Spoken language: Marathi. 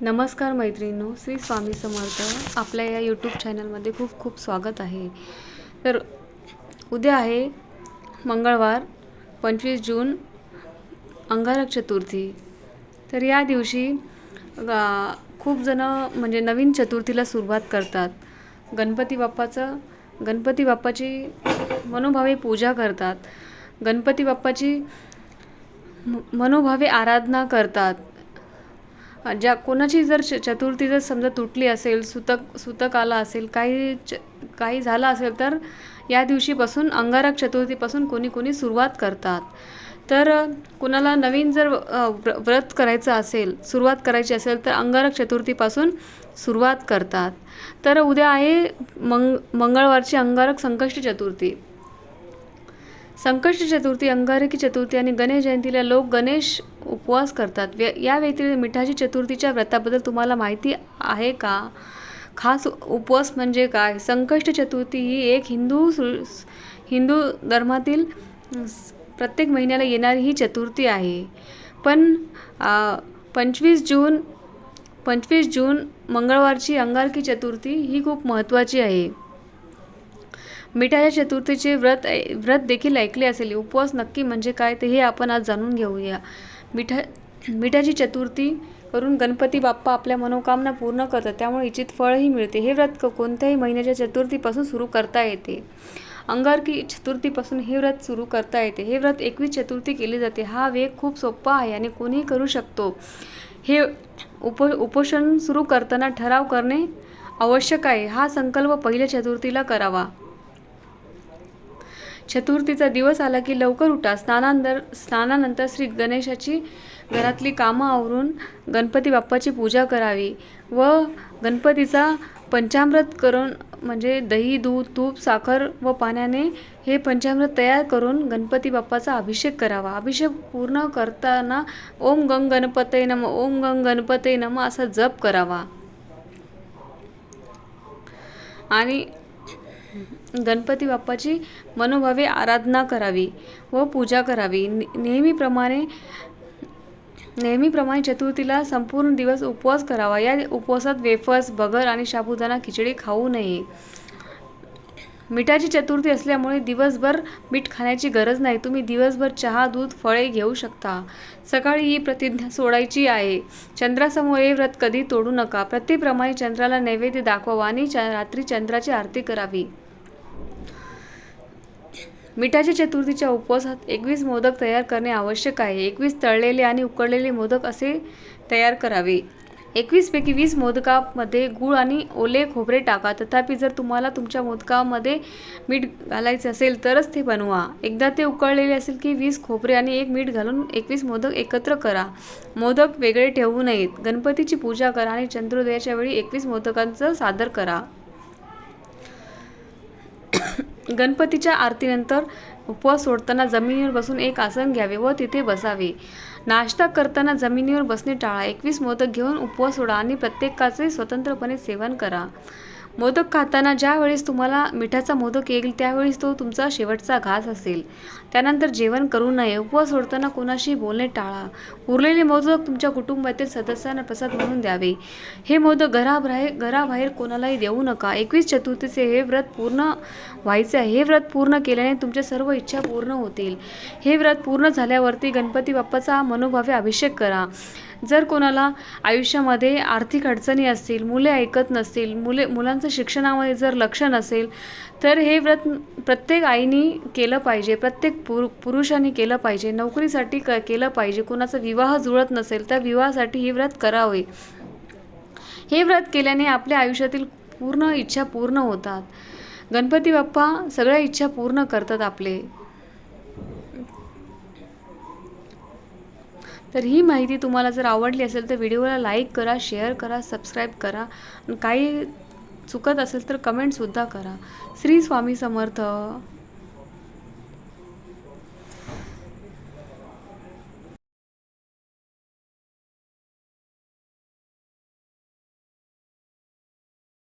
नमस्कार मैत्रिणींनो श्री स्वामी समर्थ. आपल्या या यूट्यूब चॅनलमध्ये खूप खूप स्वागत आहे. तर उद्या आहे मंगळवार पंचवीस जून अंगारक चतुर्थी. तर या दिवशी खूप जणं म्हणजे नवीन चतुर्थीला सुरुवात करतात. गणपती बाप्पाचं गणपती बाप्पाची मनोभावे पूजा करतात. गणपती बाप्पाची मनोभावे आराधना करतात. ज्या कोणाची जर च चतुर्थी जर समजा तुटली असेल सुतक सुतक आला असेल काही च काही झालं असेल तर या दिवशीपासून अंगारक चतुर्थीपासून कोणी कोणी सुरुवात करतात. तर कुणाला नवीन जर व्र व्रत करायचं असेल सुरुवात करायची असेल तर अंगारक चतुर्थीपासून सुरुवात करतात. तर उद्या आहे मंग मंगळवारची अंगारक संकष्टी चतुर्थी. संकष्टी चतुर्थी अंगारकी चतुर्थी आणि गणेश जयंतीला लोक गणेश उपवास करतात. व्य या व्यतिरिक्त मिठाची चतुर्थीच्या व्रताबद्दल तुम्हाला माहिती आहे का? खास उपवास म्हणजे काय? संकष्ट चतुर्थी ही एक हिंदू हिंदू धर्मातील प्रत्येक महिन्याला येणारी ही चतुर्थी आहे. पण पंचवीस जून पंचवीस जून मंगळवारची अंगारकी चतुर्थी ही खूप महत्त्वाची आहे. मिठाच्या चतुर्थीचे व्रत व्रत देखील ऐकले असेल. उपवास नक्की म्हणजे काय ते हे आपण आज जाणून घेऊया. मिठा मिठाची चतुर्थी करून गणपती बाप्पा आपल्या मनोकामना पूर्ण करतात. त्यामुळे इच्छित फळही मिळते. हे व्रत कोणत्याही महिन्याच्या चतुर्थीपासून सुरू करता येते. अंगारकी चतुर्थीपासून हे व्रत सुरू करता येते. हे व्रत एकवीस चतुर्थी केली जाते. हा वेग खूप सोपा आहे आणि कोणीही करू शकतो. हे उप उपोषण सुरू करताना ठराव करणे आवश्यक आहे. हा संकल्प पहिल्या चतुर्थीला करावा. चतुर्थीचा दिवस आला की लवकर उठा. स्नानानंतर स्नानानंतर श्री गणेशाची घरातली कामं आवरून गणपती बाप्पाची पूजा करावी व गणपतीचा पंचामृत करून म्हणजे दही दूध तूप साखर व पाण्याने हे पंचामृत तयार करून गणपती बाप्पाचा अभिषेक करावा. अभिषेक पूर्ण करताना ओम गंग गणपते नम ओम गंग गणपते नम असा जप करावा. आणि गणपती बाप्पाची मनोभावे आराधना करावी व पूजा करावी. नेहमीप्रमाणे नेहमीप्रमाणे चतुर्थीला संपूर्ण दिवस उपवास करावा. या उपवासात वेफर्स बगर आणि साबुदाणा खिचडी खाऊ नये. मिठाची चतुर्थी असल्यामुळे दिवसभर मीठ खाण्याची गरज नाही. तुम्ही दिवसभर चहा दूध फळे घेऊ शकता. सकाळी ही प्रतिज्ञा सोडायची आहे. चंद्रासमोर हे व्रत कधी तोडू नका. प्रत्येप्रमाणे चंद्राला नैवेद्य दाखवावा आणि रात्री चंद्राची आरती करावी. मिठाच्या चतुर्थीच्या उपवासात एकवीस मोदक तयार करणे आवश्यक आहे. एकवीस तळलेले आणि उकडलेले मोदक असे तयार करावे. एकवीसपैकी वीस मोदकामध्ये गूळ आणि ओले खोबरे टाका. तथापि जर तुम्हाला तुमच्या मोदकामध्ये मीठ घालायचे असेल तरच ते बनवा. एकदा ते उकळलेले असेल की वीस खोबरे आणि एक मीठ घालून एकवीस मोदक एकत्र करा. मोदक वेगळे ठेवू नयेत. गणपतीची पूजा करा आणि चंद्रोदयाच्या वेळी एकवीस मोदकांचं सादर करा. गणपतीच्या आरतीनंतर उपवास सोडताना जमिनीवर बसून एक आसन घ्यावे व तिथे बसावे. नाश्ता करताना जमिनीवर बसणे टाळा. एकवीस मोदक घेऊन उपवास सोडा आणि प्रत्येकाचे स्वतंत्रपणे सेवन करा. मोदक खाताना ज्या वेळेस तुम्हाला मिठाचा मोदक येईल त्यावेळेस तो तुमचा शेवटचा घास असेल. त्यानंतर जेवण करू नये उपवास सोडताना कोणाशी बोलणे टाळा. उरलेले मोदक तुमच्या कुटुंबातील सदस्यांना प्रसाद म्हणून द्यावे. हे मोदक घराबाहेर घराबाहेर कोणालाही देऊ नका. एकवीस चतुर्थीचे हे व्रत पूर्ण व्हायचे आहे. हे व्रत पूर्ण केल्याने तुमच्या सर्व इच्छा पूर्ण होतील. हे व्रत पूर्ण झाल्यावरती गणपती बाप्पाचा मनोभावे अभिषेक करा. जर कोणाला आयुष्यामध्ये आर्थिक अडचणी असतील मुले ऐकत नसतील मुले मुलांचं शिक्षणामध्ये जर लक्ष नसेल तर हे व्रत प्रत्येक आईने केलं पाहिजे प्रत्येक पुरु पुरुषांनी केलं पाहिजे नोकरीसाठी क केलं पाहिजे कोणाचा विवाह जुळत नसेल तर विवाहासाठी हे व्रत करावे. हे व्रत केल्याने आपल्या आयुष्यातील पूर्ण इच्छा पूर्ण होतात. गणपती बाप्पा सगळ्या इच्छा पूर्ण करतात आपले. तर ही माहिती तुम्हाला जर आवडली असेल तर व्हिडिओला लाईक करा शेअर करा सबस्क्राईब करा काही चुकत असेल तर कमेंटसुद्धा करा. श्री स्वामी समर्थ.